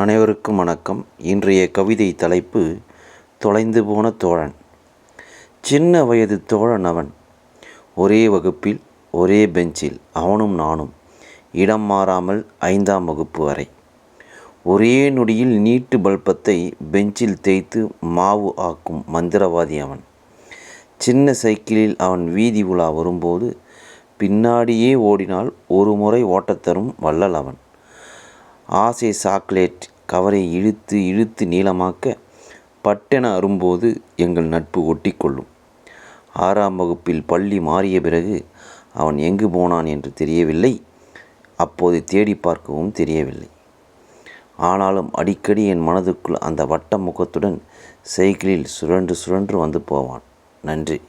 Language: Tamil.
அனைவருக்கும் வணக்கம். இன்றைய கவிதை தலைப்பு தொலைந்து போன தோழன் சின்ன வயது தோழன் அவன். ஒரே வகுப்பில் ஒரே பெஞ்சில் அவனும் நானும் இடம் மாறாமல் ஐந்தாம் வகுப்பு வரை. ஒரே நொடியில் நீட்டு பல்பத்தை பெஞ்சில் தேய்த்து மாவு ஆக்கும் மந்திரவாதி அவன். சின்ன சைக்கிளில் அவன் வீதி உலா வரும்போது பின்னாடியே ஓடினால் ஒரு முறை ஓட்டத்தரும் வள்ளல் அவன். ஆசை சாக்லேட் கவரை இழுத்து இழுத்து நீளமாக்க பட்டென அரும்போது எங்கள் நட்பு ஒட்டிக்கொள்ளும். ஆறாம் வகுப்பில் பள்ளி மாறிய பிறகு அவன் எங்கு போனான் என்று தெரியவில்லை. அப்போது தேடி பார்க்கவும் தெரியவில்லை. ஆனாலும் அடிக்கடி என் மனதுக்குள் அந்த வட்ட முகத்துடன் சைக்கிளில் சுழன்று சுழன்று வந்து போவான். நன்றி.